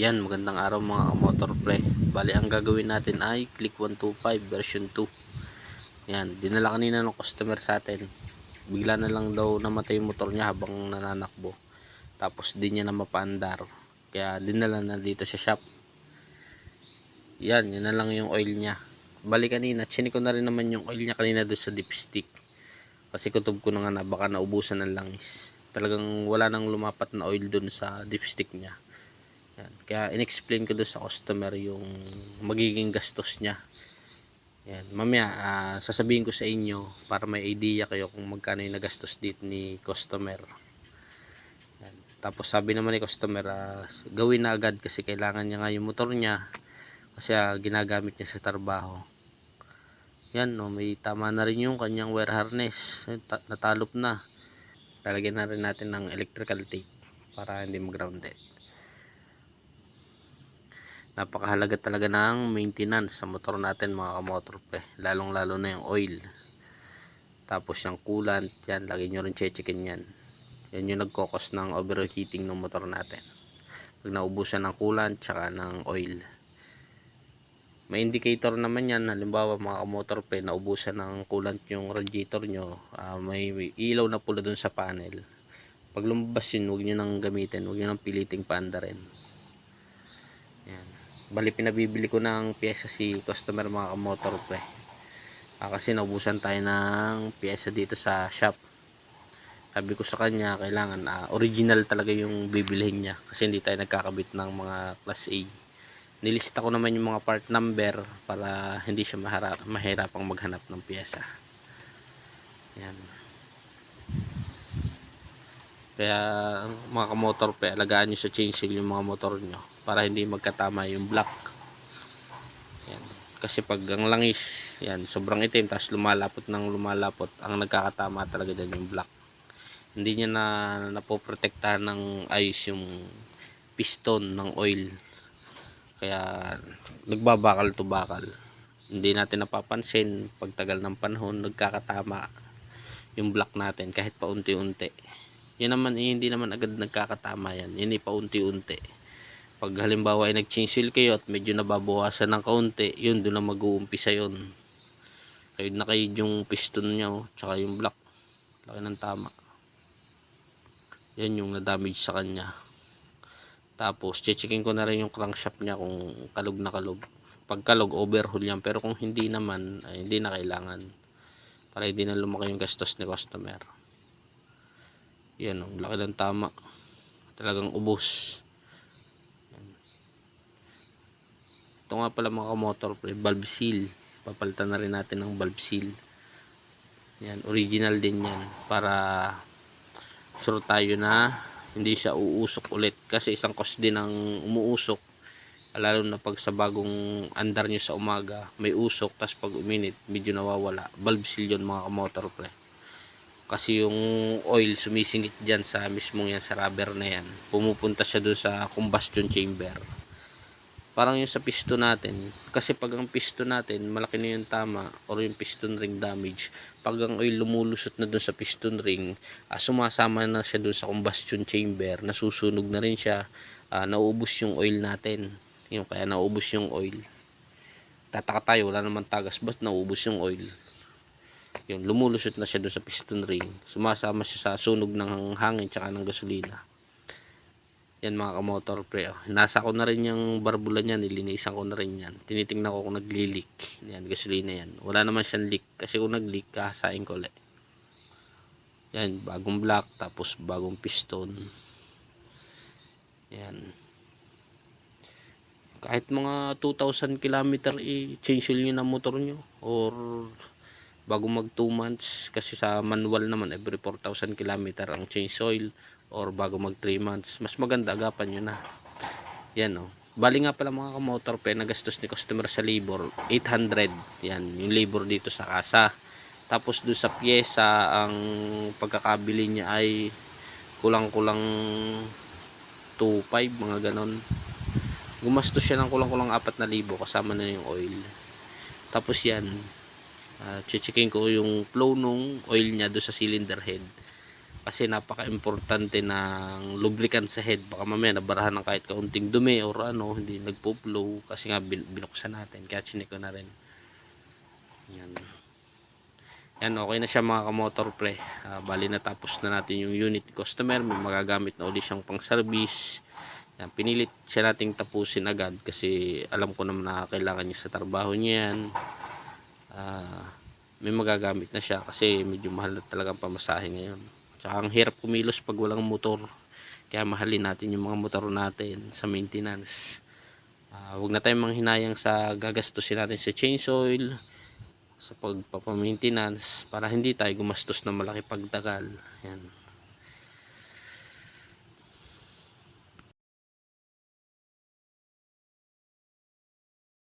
Yan, magandang araw mga motor pre. Bali, ang gagawin natin ay Click 125 version 2. Yan, dinala kanina ng customer sa atin. Bigla na lang daw namatay yung motor niya habang nananakbo. Tapos di niya na mapaandar. Kaya dinala na dito sa shop. Yan, yun na lang yung oil niya. Bali kanina, chini ko na rin naman yung oil niya kanina doon sa dipstick. Kasi kutob ko na nga na baka naubusan ng langis. Talagang wala nang lumapat na oil doon sa dipstick niya. Yan. Kaya in-explain ko doon sa customer yung magiging gastos niya. Yan. Mamaya ah, sasabihin ko sa inyo para may idea kayo kung magkano yung nagastos dito ni customer. Yan. Tapos sabi naman ni customer ah, gawin na agad kasi kailangan niya nga yung motor niya kasi ah, ginagamit niya sa trabaho. Yan no, may tama na rin yung kanyang wear harness. Natalop na. Lalagyan na rin natin ng electrical tape para hindi mag-grounded napakahalaga talaga ng maintenance sa motor natin mga kamotor pre lalong lalo na yung oil. Tapos yung coolant yan lagi nyo rin checkin yan. Yan yung nagkokos ng overheating ng motor natin. Pag naubusan ng coolant tsaka ng oil. May indicator naman yan. Halimbawa mga kamotor pre naubusan ng coolant yung radiator nyo ah, may ilaw na pula dun sa panel. Pag lumabas yun huwag nyo nang gamitin. Huwag nyo nang piliting paanda rin. Yan bali pinabibili ko ng pyesa si customer mga motor pre. Ah, kasi naubusan tayo ng pyesa dito sa shop. Sabi ko sa kanya kailangan ah, original talaga yung bibilihin niya kasi hindi tayo nagkakabit ng mga class A. Nilista ko naman yung mga part number para hindi siya mahirapang maghanap ng pyesa. Yan kaya mga kamotor pe alagaan nyo sa chain seal yung mga motor nyo para hindi magkatama yung black. Yan. kasi pag ang langis yan sobrang itim tapos lumalapot ng lumalapot ang nagkakatama talaga dyan yung black. Hindi niya na napoprotektahan ng ayos yung piston ng oil. Kaya nagbabakal to bakal. Hindi natin napapansin pagtagal ng panahon nagkakatama yung black natin kahit paunti-unti yan naman eh, hindi naman agad nagkakatama yan. Yan eh paunti-unti. Pag halimbawa ay nag-change kayo at medyo nababawasan ng kaunti yun doon na mag-uumpisa yun. Kayo na kayo yung piston nyo tsaka yung block. Laki ng tama. Yan yung na-damage sa kanya. Tapos checkin ko na rin yung crankshaft niya kung kalog na kalog. Pag kalog overhaul yan. Pero kung hindi naman ay hindi na kailangan. Para hindi na lumaki yung gastos ni customer yan ang laki ng tama. Talagang ubos. Ito nga pala mga motor pre valve seal. Papalitan na rin natin ng valve seal. Yan original din yan. Para sure tayo na hindi siya uusok ulit. Kasi isang cause din ang umuusok. Lalo na pag sa bagong andar nyo sa umaga may usok tas pag uminit medyo nawawala. Valve seal yun mga motor pre kasi yung oil sumisingit dyan sa mismong yan sa rubber na yan. Pumupunta siya doon sa combustion chamber. Parang yung sa piston natin. Kasi pag ang piston natin malaki na yung tama or yung piston ring damage. Pag ang oil lumulusot na doon sa piston ring ah, sumasama na siya doon sa combustion chamber. Nasusunog na rin siya. Ah, nauubos yung oil natin. Yung kaya nauubos yung oil. Tataka tayo wala naman tagas ba't nauubos yung oil yun, lumulusot na siya doon sa piston ring. Sumasama siya sa sunog ng hangin tsaka ng gasolina. Yan mga kamotor pre. Oh. Nasa ko na rin yung barbula niya, nilinisan ko na rin yan. Tinitingnan ko kung nagli-leak. Yan, gasolina yan. Wala naman siyang leak. Kasi kung nag-leak, kahasain ko ulit. Yan, bagong block, tapos bagong piston. Yan. Kahit mga 2,000 km i-change nyo ng motor nyo. Or bago mag 2 months kasi sa manual naman every 4,000 km ang change oil or bago mag 3 months. Mas maganda agapan nyo na. Yan o oh. bali nga pala mga kamotor pe nagastos ni customer sa labor 800 yan yung labor dito sa kasa. Tapos doon sa pyesa ang pagkakabili niya ay kulang kulang 2.5 mga ganon. Gumastos siya ng kulang kulang 4,000 kasama na yung oil. Tapos yan uh, checkin ko yung flow nung oil niya do sa cylinder head. Kasi napaka-importante ng lubricant sa head. Baka mamaya nabarahan ng kahit kaunting dumi or ano hindi nagpo-flow. Kasi nga bin- binuksan natin. Kaya chinik ko na rin. Yan. Yan okay na siya mga kamotor pre. Ah, bali natapos na natin yung unit customer. May magagamit na uli siyang pang service yan, pinilit siya nating tapusin agad kasi alam ko naman na kailangan niya sa trabaho niya yan Ah, may magagamit na siya kasi medyo mahal na talagang pamasahe ngayon Tsaka ang hirap kumilos pag walang motor. Kaya mahalin natin yung mga motor natin sa maintenance. Ah, huwag na tayong manghinayang sa gagastusin natin sa change oil, sa pagpapamaintenance para hindi tayo gumastos na malaki pagtagal. Yan.